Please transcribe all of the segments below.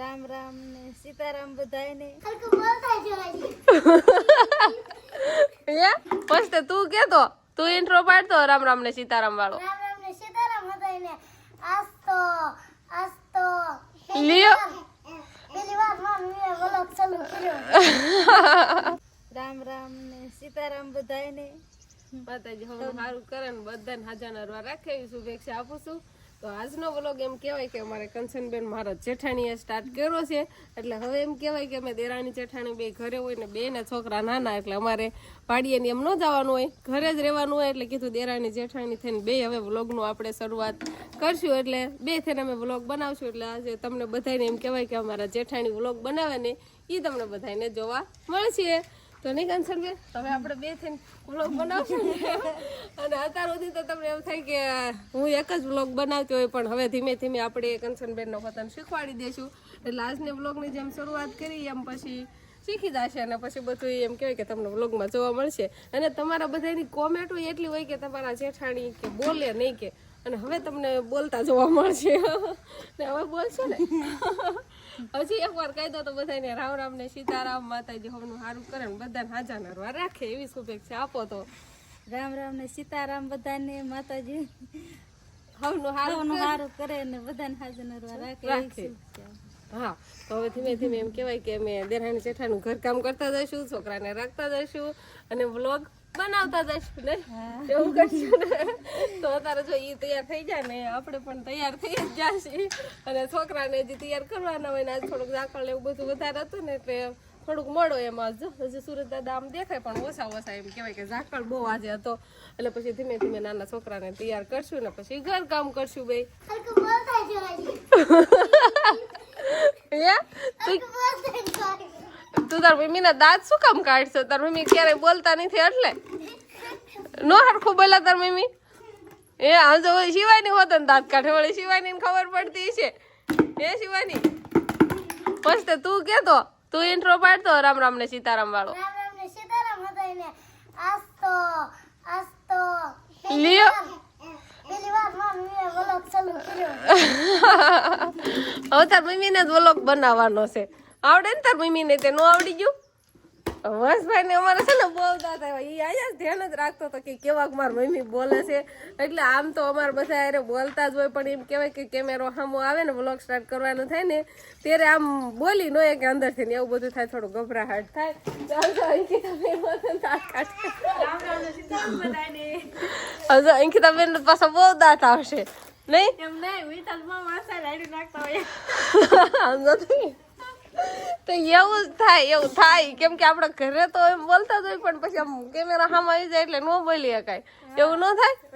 રામ રામ ને સીતારામ બધાયને. હે? ફર્સ્ટ તું કેતો તું? ઇન્ટ્રો પાડતો રામ રામ ને સીતારામ વાળો. રામ રામ ને સીતારામ બધાયને. આજ તો આજ તો લ્યો. પેલી વાર મમ્મી વ્લોગ ચાલુ કર્યો. રામ રામ ને સીતારામ બધાયને. માતાજી હવે સારું કરે ને બધાને હાજર રાખે શુભેચ્છા આપું છું. તો આજનો વ્લોગ એમ કહેવાય કે અમારે કંચનબેન મારા જેઠાણીએ સ્ટાર્ટ કર્યો છે. એટલે હવે એમ કહેવાય કે અમે દેરાણી, જેઠાણી બે ઘરે હોય ને બે ને છોકરા નાના, એટલે અમારે પાડીએને એમ ન જવાનું હોય. ઘરે જ રહેવાનું હોય એટલે કીધું દેરાણી, જેઠાણી થઈને બે હવે વ્લોગનું આપણે શરૂઆત કરશું. એટલે બે થઈને અમે વ્લોગ બનાવશું. એટલે આજે તમને બધાને એમ કહેવાય કે અમારા જેઠાણી વ્લોગ બનાવે ને એ તમને બધાને જોવા મળશે. તો નહીં કંચનબેન હવે આપણે બે થઈને વ્લોગ બનાવશું અને અત્યાર સુધી તો તમને એમ થાય કે હું એક જ વ્લોગ બનાવતી હોય, પણ હવે ધીમે ધીમે આપણે કન્સર્ન બેનનો પોતાને શીખવાડી દઈશું. એટલે આજની વ્લોગની જેમ શરૂઆત કરી, એમ પછી શીખી જશે અને પછી બધું એમ કહેવાય કે તમને વ્લોગમાં જોવા મળશે. અને તમારા બધાની કોમેન્ટો એટલી હોય કે તમારા જેઠાણી કે બોલે નહીં કે અને હવે તમને બોલતા જોવા મળશે. ને હવે બોલશો ને? હજી એકવાર કહી દો તો બધાને રામ રામ ને સીતારામ માતાજી હવનું સારું કરે ને બધાને હાજા નરવા રાખે એવી શુભેચ્છા આપો તો. રામ રામ ને સીતારામ બધાને માતાજી હવનું સારું સારું કરે ને બધાને હાજર નરવા રાખે. હા તો હવે ધીમે ધીમે એમ કહેવાય કે અમે દેરાણી જેઠાનું ઘરકામ કરતા જઈશું છોકરાને રાખતા જઈશું. અને વ્લોગ બનાવતા જઈશું ને? એવું કરશું ને? તો અત્યારે જો એ તૈયાર થઈ જાય ને આપણે પણ તૈયાર થઈ જ જશે. અને છોકરાને હજી તૈયાર કરવાના હોય ને આજ થોડુંક દાખલ એવું બધું વધારે હતું ને એટલે થોડુંક મોડો એમાં જ હજી સુરત દાદા આમ દેખાય પણ ઓછા ઓછા એમ કહેવાય કે ઝાકળ બહુ આજે હતો. એટલે પછી ધીમે ધીમે નાના છોકરાને તૈયાર કરશું ને પછી ઘર કામ કરશું ભાઈ તું તું તાર મમ્મીના દાંત શું કામ કાઢશે? તાર મમ્મી ક્યારે બોલતા નથી એટલે? નો હરખું બોલા તાર મમ્મી? એ આમ તો શિવાની હોત ને દાંત કાઢે વળી શિવાની ખબર પડતી છે એ શિવાની? મસ્ત તું કેતો તું ઇન્ટ્રો પાડતો રામ રામ ને સીતારામ વાળો લ્યો. હવે તાર મમ્મીને જ વ્લોગ બનાવવાનો છે. આવડે ને તાર મમ્મીને તે નો આવડી ગયું? વસભાઈ ને અમારે છે ને બોલતા દાદા એ અહીંયા ધ્યાન જ રાખતો હતો કે કેવાક માર મમ્મી બોલે છે. એટલે આમ તો અમારે બધા અરે બોલતા જ હોય પણ એમ કહેવાય કે કેમેરો સામો આવે ને બ્લોગ સ્ટાર્ટ કરવાનું થાય ને ત્યારે આમ બોલી નો કે અંદરથી ને એવું બધું થાય થોડું ગભરાહટ થાય. ચાલ અંકિતા બેન પાછો બહુ દાંત આવશે. નહીં? એમ નહીં વિઠ્ઠલ મામા મસાલા નાખતા હોય. આમ નથી. તો એવું જ થાય એવું થાય. કેમ કે આપણે ઘરે તો એમ બોલતા જ હોય પણ પછી આમ કેમેરા સામે આવી જાય એટલે ન બોલી શકાય. એવું ન થાય?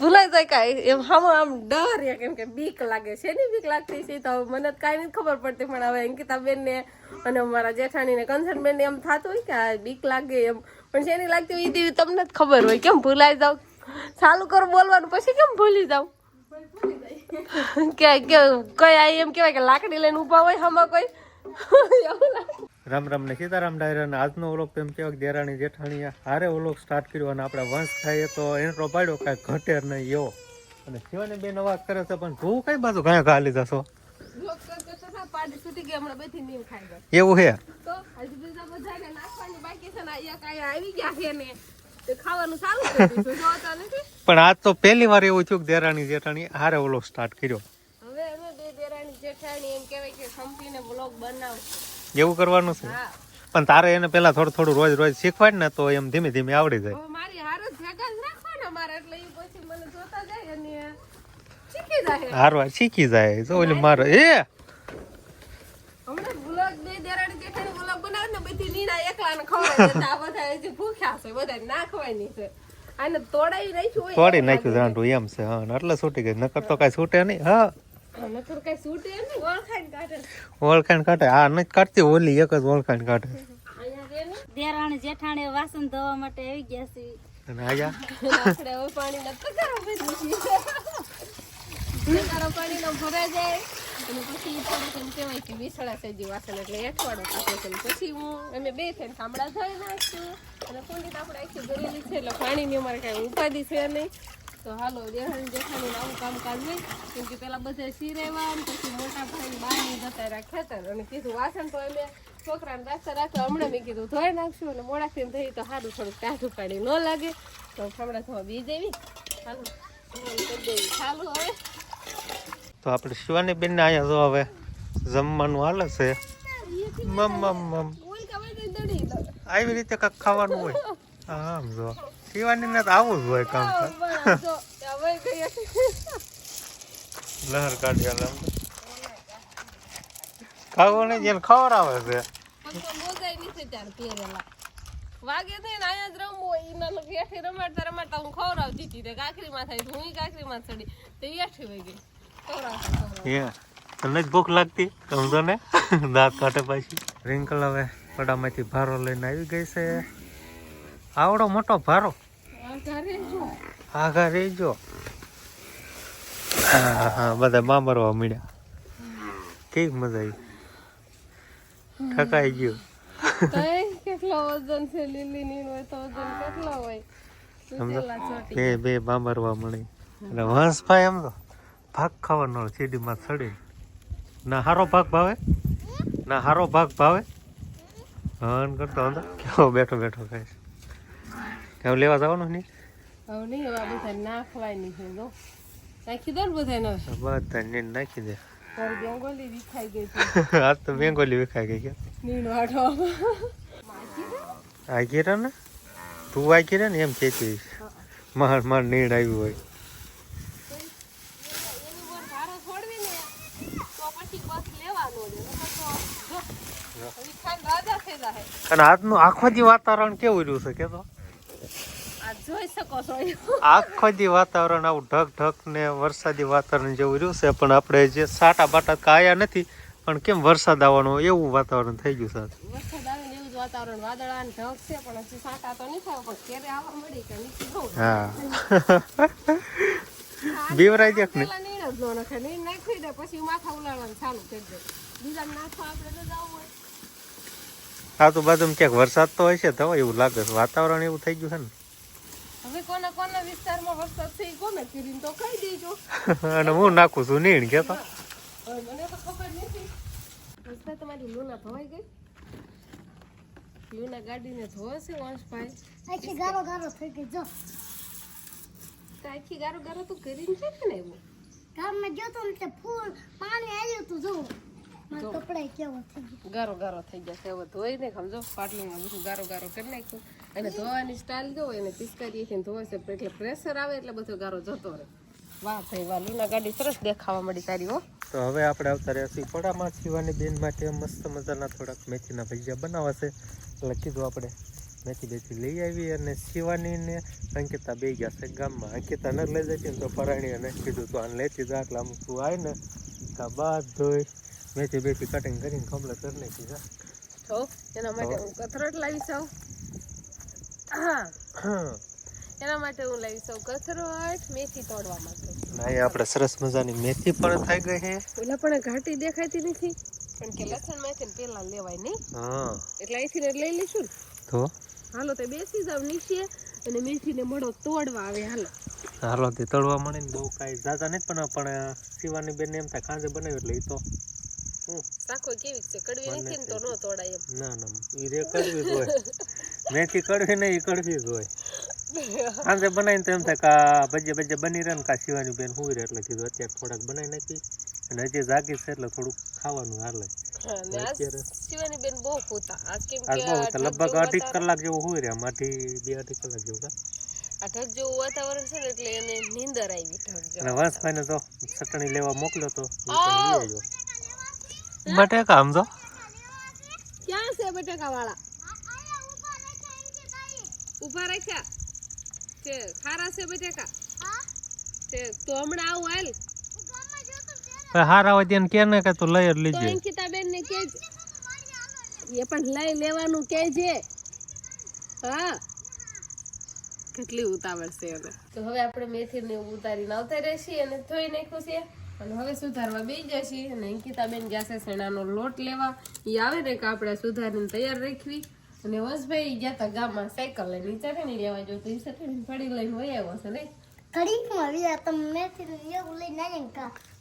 ભૂલાઈ જાય કાંઈ. એમ સામે આમ ડર કેમ કે બીક લાગે છે. ને બીક લાગતી છે તો મને કાંઈ નથી ખબર પડતી પણ હવે અંકિતા બેન ને અને અમારા જેઠાણી ને કંચન બેન ને એમ થતું હોય કે આ બીક લાગે એમ. પણ જેની લાગતી હોય એ તમને જ ખબર હોય. કેમ ભૂલાઈ જાવ? ચાલુ કરો બોલવાનું પછી કેમ ભૂલી જાવ? કે કે કઈ આ એમ કહેવાય કે લાકડી લઈને ઊભા હોય હમા કોઈ? રામ રામ ને સીતારામ ડાયરા અને આજનો ઓલોક તો એમ કહેવાય દેરાણી જેઠાણીએ હારે ઓલોક સ્ટાર્ટ કર્યો અને આપણે વંશ થાય તો એન્ટ્રો પાડ્યો કાંઈ ઘટે નહીં એવો અને શિવાની બેન અવાજ કરે છે પણ તું કઈ બાજુ ઘાયા ઘા લીધા છો લોક કરતા તો ના પાડી સુધી કે હમણાં બેઠી નીમ ખાઈ ગઈ. એવું હે તો હજી બીજા બધાને નાખવાની બાકી છે ને અહીંયા કાંઈ આવી ગયા છે ને તે ખાવાનું ચાલુ કરી દીધું. જોતા નથી પણ આજ તો પહેલી વાર એવું થયું કે દેરાણી જેઠાણી હારે ઓલો સ્ટાર્ટ કર્યો. હવે અમે બે દેરાણી જેઠાણી એમ કહેવાય કે સંપીને બ્લોગ બનાવશું. એવું કરવાનું છે? પણ તારે એને પેલા થોડું થોડું રોજ રોજ શીખવાડ ને તો એમ ધીમે ધીમે આવડી જાય. મારી હાર જ ભેગા ને મારે એટલે એ પછી મને જોતા જાય અને શીખી જાય. હારવાર શીખી જાય. જો ઓલી મારે એ! હમણાં બ્લોગ બે દેરાણી જેઠાણી બ્લોગ બનાવે ને બધી નીના એકલાને ખવડાવી દેતા. આ બધા ભૂખ્યા છે બધા નાખવાની છે. આને તોડાવી નાખ્યું તોડી નાખ્યું જાંડું એમ છે હા એટલે છૂટી ગઈ. નકર તો કાંઈ છૂટે નહીં હા. નકર કઈ છૂટે નહીં ઓળખાણ કાઢે. ઓળખાણ કાઢે. આ નથી કાઢતી ઓલી એક જ ઓળખાણ કાઢે. દેરાણી જેઠાણી વાસણ ધોવા માટે આવી ગયા છે. અને આયા? આપણે હવે પાણી નથી ગરમ કરી પાણી નો ભરાઈ જાય. અને પછી થોડુંક એમ કહેવાય કે વિસળા સેજી વાસણ એટલે એઠવાડો કાપે છે પછી હું અમે બે થઈને થાંભળા ધોઈ નાખશું. અને કુંડી આપણે આખી ભરેલી છે એટલે પાણીની અમારે કાંઈ ઉપાધિ છે નહીં. તો હાલો દેરાણી જેઠાણી આવું કામકાજ નહીં કેમ કે પેલા બધા સિરેવા પછી મોટા ભાઈ બહારની જતા રાખ્યા હતા અને કીધું વાસણ તો અમે છોકરાને રાખતા રાખતા હમણાં મેં કીધું ધોઈ નાખશું અને મોડાથી થઈ તો સારું થોડુંક કાઢું કાઢી ન લાગે. તો હમણાં થવા બી દેવી ધોવાનું કરી ચાલુ હવે તો આપણે શિવાની બેન ને અહીંયા જો હવે જમવાનું હાલે છે. મમ મમ મમ. આવી રીતે કાંક ખાવાનું હોય. આમ જો. શિવાની ને તો આવું જ હોય કામ. લહેર કાઢી હાલે ખાવું નહીં, જેને છે. નથી ત્યારે પહેરેલા વાગે છે ને અહીંયા જ રમવું હોય. એના લોકો એઠી રમાડતા રમાડતા હું ખવડાવતી હતી. કાકરીમાં થાય હું કાકરીમાં ચડી. તે એઠી વહી તને જ ભૂખ લાગતી? સમજો ને? દાંત કાઢે પાછી. રિંકલ હવે પડામાંથી ભારો લઈને આવી ગઈ છે. આવડો મોટો ભારો. આ ઘરે જો આગા રેજો હા હા બધા મામરવા મળ્યા કેવી મજા આવી? ઠકાઈ ગયું. કેટલો વજન છે લીલી ની હોય તો વજન કેટલો હોય? બે બે બાંબરવા મળી. અને વંશભાઈ એમ તો. ભાગ ખાવાનો શેરડીમાં સડે. ના હારો ભાગ ભાવે? ના હારો ભાગ ભાવે? હન કરતો હતો કેવો બેઠો બેઠો ખાય છે. કેવું લેવા જવાનું નહીં હવે નહીં હવે બધા નાખવાય નહીં છે જો. નાખી દો ને બધા બધા નીણ નાખી દે. બેંગોલી વિખાઈ ગઈ છે. આજ તો બેંગોલી વિખાઈ ગઈ કે. નીણ વાટો આ ને તું આ ગીરે ને એમ ખેંચી માર માર નીણ આવ્યું હોય એની ઉપર ભારો છોડવી ને તો પછી બસ લેવાનો જ નકર તો જો હવે ખાન રાજા થઈ જાય અને આજનું આખો દી વાતાવરણ કેવું રહ્યું છે કે તો જોઈ શકો છો. આખો દી વાતાવરણ આવું ઢક ઢક ને વરસાદી વાતાવરણ જેવું રહ્યું છે પણ આપણે જે સાટા બાટા કાયા નથી પણ કેમ વરસાદ આવવાનો એવું વાતાવરણ થઈ ગયું છે વરસાદ આવે ને એવું જ વાતાવરણ વાદળા ને ઢગ છે પણ હજી સાટા તો નહીં થાય પણ ક્યારે આવવા મળી કે નીચે હા. બીવરાઈ જાય કે નહીં? પેલા નીણ જ ન નાખે નીણ નાખી દે પછી માથા ઉલાળવાનું ચાલુ કરી દે. બીજા નાખવા આપણે ન જવું હોય. આજુબાજુમાં ક્યાંક વરસાદ તો હોય છે તો એવું લાગે છે. વાતાવરણ એવું થઈ ગયું છે હવે કોના કોના વિસ્તારમાં વરસાદ થઈ કોને કરીને તો કહી દેજો. ને અને હું નાખું છું નીણ કે તો મને તો ખબર નથી. રસ્તા તમારી લૂના ભવાઈ ગઈ? લૂના ગાડીને ધોવે છે વંશભાઈ આખી ગારો ગારો થઈ ગઈ જો. આખી ગારો ગારો તો કરીને છે ને એવું ગામમાં ગયો તો ફૂલ પાણી આવ્યું તું જો. ગારો ગારો થઈ જશે હવે ધોઈ ને સમજો પાટલીમાં બધું ગારો ગારો કરી નાખ્યું. અને ધોવાની સ્ટાઇલ જો એને પિચકારીથી ધોવે છે. એટલે પ્રેશર આવે એટલે બધો ગારો જતો રહે. વાહ ભાઈ વાહ લૂના ગાડી સરસ દેખાવા મળી તારી હો. તો હવે આપણે આવતા રહ્યા છીએ પડામાં શિવાની બેન માટે મસ્ત મજાના થોડાક મેથીના ભજીયા બનાવવા છે. એટલે કીધું આપણે મેથી બેથી લઈ આવી અને શિવાની ને અંકિતા બે ગયા છે ગામમાં. અંકિતા ન લઈ જતી ને તો પરાણી અને કીધું તો આને લેતી જા. એટલે આમ તું આય ને. તા બાદ ધોઈ મેથી બેથી કટિંગ કરીને કમ્પ્લેટ કરી નાખી જા જો એના માટે હું કથરટ લાવી છું એના માટે હું લાવી છું કથરટ મેથી તોડવા માટે. અહીંયા આપણે સરસ મજાની મેથી પણ થઈ ગઈ છે. એટલે પણ ઘાટી દેખાતી નથી. પણ કે લસણ મેથી પેલા લેવાય નહીં. હા. એટલે અહીંથી લઈ લઈશું તો? હાલો તો બેસી જાવ નીચે અને મેથીને મળો તોડવા આવે હાલો. હાલો તે તળવા મળે ને બહુ કાંઈ જાતા નથી પણ પણ શિવાની બેન એમ થાય ખાંજે બનાવ્યું એટલે એ તો. સાખો કેવી છે? કડવી નથી ને તો ન તોડાય એમ. ના ના ઈ રે કડવી હોય. મેથી કડવી નહીં ઈ કડવી જ હોય. સાંજે બનાવીને તો એમ થાય કે આ ભજ્યા ભજ્યા બની રહે ને કા શિવાની બેન હુઈ રહે એટલે કીધું અત્યારે થોડાક બનાવી નાખી. અને હજી જાગી છે એટલે થોડુંક ખાવાનું હાલે. ને શિવાની બેન બહુ આજ કેમ કે લગભગ અઢી કલાક જેવું હોય રહ્યા. અઢી બે અઢી કલાક જેવું કા આ જેવું વાતાવરણ છે ને એટલે એને નીંદર આવી ઢગ જેવું વંશભાઈને તો ચટણી લેવા મોકલ્યો તો લઈ આવ્યો. બટેકા સમજો ક્યાં છે બટેકા વાળા? ઊભા રાખ્યા. છે ખારા છે બટેકા? છે તો હમણાં આવું હાલ. હારા હોય તેને કે ને કે તું લઈ જ લીજે. અંકિતા બેન ને કેજ એ પણ લઈ લેવાનું કેજે હા. કેટલી ઉતાવળ છે હવે તો હવે આપણે મેથી ને ઉતારીને આવતા રહેશી અને ધોઈ નાખ્યું છે. અને હવે સુધારવા બેસી જશી અને અંકિતાબેન ગયા છે શેણાનો લોટ લેવા. એ આવે ને કે આપણે સુધારીને તૈયાર રાખવી. અને વંશભાઈ ગયા હતા ગામમાં સાયકલ લઈને. ચટણી લેવા જો તો એ ચટણી પડી લઈને હોય આવ્યો છે ને. ઘડીકમાં વ્યા તમે મેથી લઈને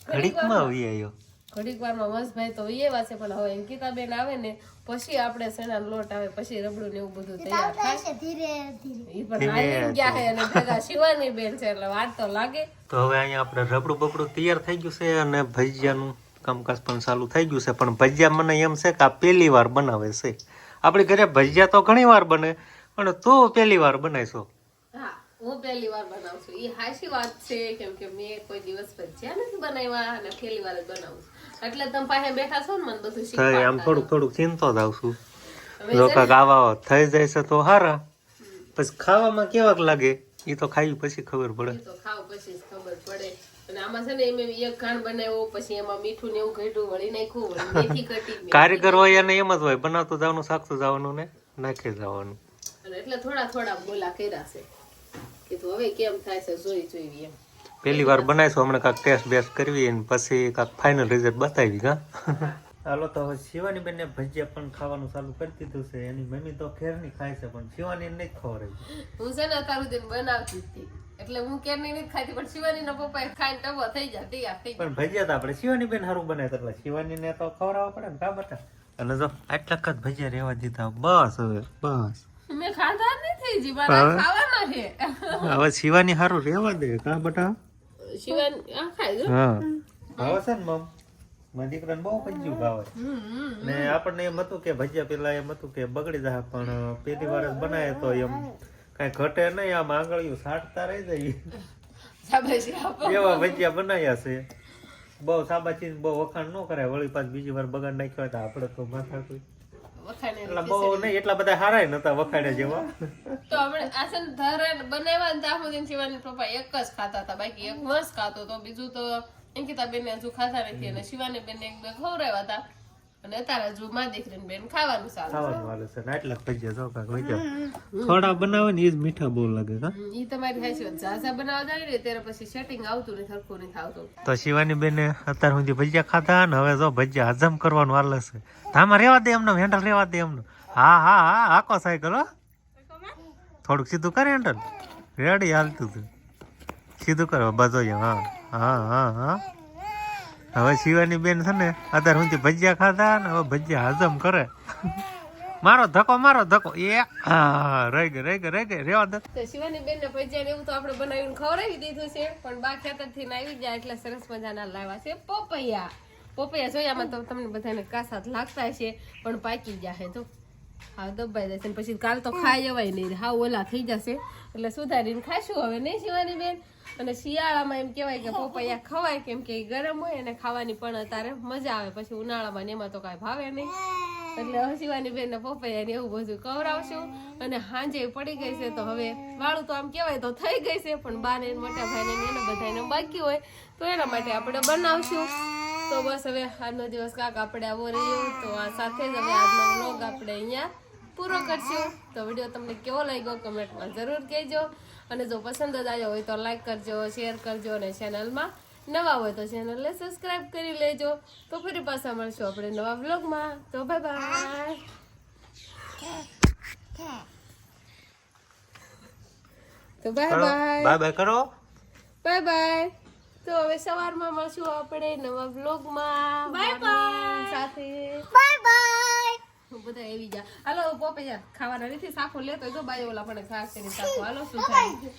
ઘડીકમાં આવી આવ્યો ઘડીક વારમાં મસ્તભાઈ તો એવા છે પણ હવે અંકિતાબેન આવે ને પછી આપણે સેના લોટ આવે પછી રબડું ને એવું બધું તૈયાર થાય. ધીરે ધીરે. ઈ પણ આવી ગયા છે અને ભેગા શિવાની બેન છે એટલે વાત તો લાગે. તો હવે અહીંયા આપણે રબડું બબડું તૈયાર થઈ ગયું છે અને ભજીયાનું કામકાજ પણ ચાલુ થઈ ગયું છે પણ ભજીયા મને એમ છે કે આ પહેલી વાર બનાવે છે. આપણે ઘરે ભજીયા તો ઘણી વાર બને પણ તો પહેલી વાર બનાવીશો? હા પહેલી વાર બનાવું છું. એ હાચી વાત છે કેમ કે મેં કોઈ દિવસ ભજીયા નથી બનાવ્યા અને પહેલી વાર જ બનાવું છું. એટલે તમે પાસે બેઠા છો ને મને બધું તો આમ થોડુંક થોડુંક ચિંતો થાવ છું. જો કાંઈક આવા થઈ જાય છે તો હારા. પછી ખાવામાં કેવાક લાગે? એ તો ખાઈ પછી ખબર પડે. તો ખાવ પછી ખબર પડે. અને આમાં છે ને એમ એક ઘાણ બનાવ્યો પછી એમાં મીઠું ને એવું ઘટ્યું વળી નાખ્યું મેથી કટી કારીગર હોય અને એમ જ હોય. બનાવતું જવાનું સાખતું જવાનું ને નાખી જવાનું. એટલે થોડા થોડા બોલા કર્યા છે. કીધું હવે કેમ થાય છે જોઈ જોઈ એમ. પહેલી વાર બનાવીશું હમણાં કાંક ટેસ્ટ બેસ્ટ કરવી અને પછી કાંક ફાઇનલ રિઝલ્ટ બતાવી હા હાલો તો હવે શિવાની બેનને ભજીયા પણ ખાવાનું ચાલુ કરી દીધું છે. એની મમ્મી તો ખેરની ખાય છે પણ શિવાની નહીં ખવડાવી હું છે ને અત્યાર દિન બનાવતી હતી. એટલે હું કેરની નહીં ખાતી પણ શિવાની ના પપ્પા ખાઈને ટબો થઈ જાય તૈયાર થઈ પણ ભજીયા તો આપણે શિવાની બેન સારું બનાવે એટલે શિવાની ને તો ખવડાવવા પડે ને કા બટા? અને જો આટલા કદ ભજીયા રહેવા દીધા બસ હવે બસ. મેં ખાધા નથી જીવા છે હવે શિવાની સારું રહેવા દે કા બટા? શિવાની આ ખાઈ જો. હા. ભાવે છે ને મમ? મારા દીકરાને બહુ ભજીયું ભાવે. ને આપણને એમ હતું કે ભજીયા પેલા એમ હતું કે બગડી જાય પણ પેલી વાર જ બનાવે તો એમ કાંઈ ઘટે નહીં આમ આંગળીઓ સાટતા રહી જાય. એવા ભજીયા બનાવ્યા છે. બહુ સાબાચી બહુ વખાણ ન કરાય વળી પાછ બીજી વાર બગાડ નાખ્યો હોય તો આપણે તો માથા કોઈ એટલા બહુ નહીં એટલા બધા હારાય નતા વખાડ્યા જેવા. તો આપણે આ છે ને બનાવ્યા ને શિવાની પપ્પા એક જ ખાતા હતા બાકી એક વર્ષ ખાતો તો બીજું તો અંકિતા બેન હજુ ખાતા નથી અને શિવાની બેન એક બે ખવડાવ્યા હતા. અને તારા જો માં દીકરીને બેન ખાવાનું સારું ખાવાનું વાલે છે ને આટલા ભજીયા જો કાંક વૈજા થોડા બનાવે ને એ જ મીઠા બહુ લાગે કા? ઈ તમારી હાચી ઝાઝા બનાવવા જાય ને ત્યારે પછી સેટિંગ આવતું ને સરખું નહીં થાવતું. તો શિવાની બેને અત્યાર સુધી ભજીયા ખાતા ને હવે જો ભજીયા હજમ કરવાનું હાલે છે. આમાં રેવા દે એમને હેન્ડલ રેવા દે એમને. હા હા હા આકો સાયકલ હો. થોડુંક સીધું કરે હેન્ડલ રેડી હાલતું હતું સીધું કરો બાજુ હા હા હા હા. હવે શિવાની બેન છે ને, અત્યારે હું ભજીયા ખાધા ને હવે ભજીયા હજમ કરે. મારો ધક્કો મારો ધક્કો. એ રહી ગઈ રહી ગઈ રહી ગઈ રેવા દે. શિવાની બેન ને ભજીયા એવું તો આપણે બનાવીને ખવડાવી દીધું છે, પણ બા ખેતરથી આવી જાય એટલે સરસ મજાના લાવ્યા છે પોપૈયા. પોપૈયા જોયામાં તો તમને બધાને કાસાત લાગતા છે પણ પાકી જશે તો. હા દબાઈ જશે પછી કાલ તો ખાઈ જવાય નહીં. હા ઓલા થઈ જશે. એટલે સુધારીને ખાશું હવે, નહીં શિવાની બેન? અને શિયાળામાં એમ કહેવાય કે પોપૈયા ખવાય કેમ કે ગરમ હોય અને ખાવાની પણ અત્યારે મજા આવે. પછી ઉનાળામાં ને એમાં તો કાંઈ ભાવે નહીં. એટલે હસીવાની બેન બેન પપૈયા ને એવું બધું કવરાવશું. અને હાંજે પડી ગઈ છે તો હવે વાળું તો આમ કહેવાય તો થઈ ગઈ છે, પણ બાને મોટા ભાઈ ને એને બધાને બાકી હોય તો એના માટે આપણે બનાવશું. તો બસ હવે આજનો દિવસ કાક આપણે આવો રહ્યો. તો આ સાથે જ હવે આજનો વ્લોગ આપણે અહીંયા પૂરો કરશું. તો વીડિયો તમને કેવો લાગ્યો કમેન્ટમાં જરૂર કહેજો. અને જો પસંદ જ આવ્યો હોય તો લાઈક કરજો શેર કરજો અને ચેનલમાં નવા હોય તો ચેનલને સબસ્ક્રાઇબ કરી લેજો. તો ફરી પાછા મળશું આપણે નવા બ્લોગમાં તો બાય બાય તો બાય બાય બાય બાય કરો. બાય બાય તો હવે સવારમાં મળશું આપણે નવા બાય બાય સાથે. બાય બાય બધા એવી જા હાલો પોપે જા ખાવાના નથી, સાખો લેતો જો બાય ઓલા પણ ખાસ કરીને સાફો હાલો, શું થાય?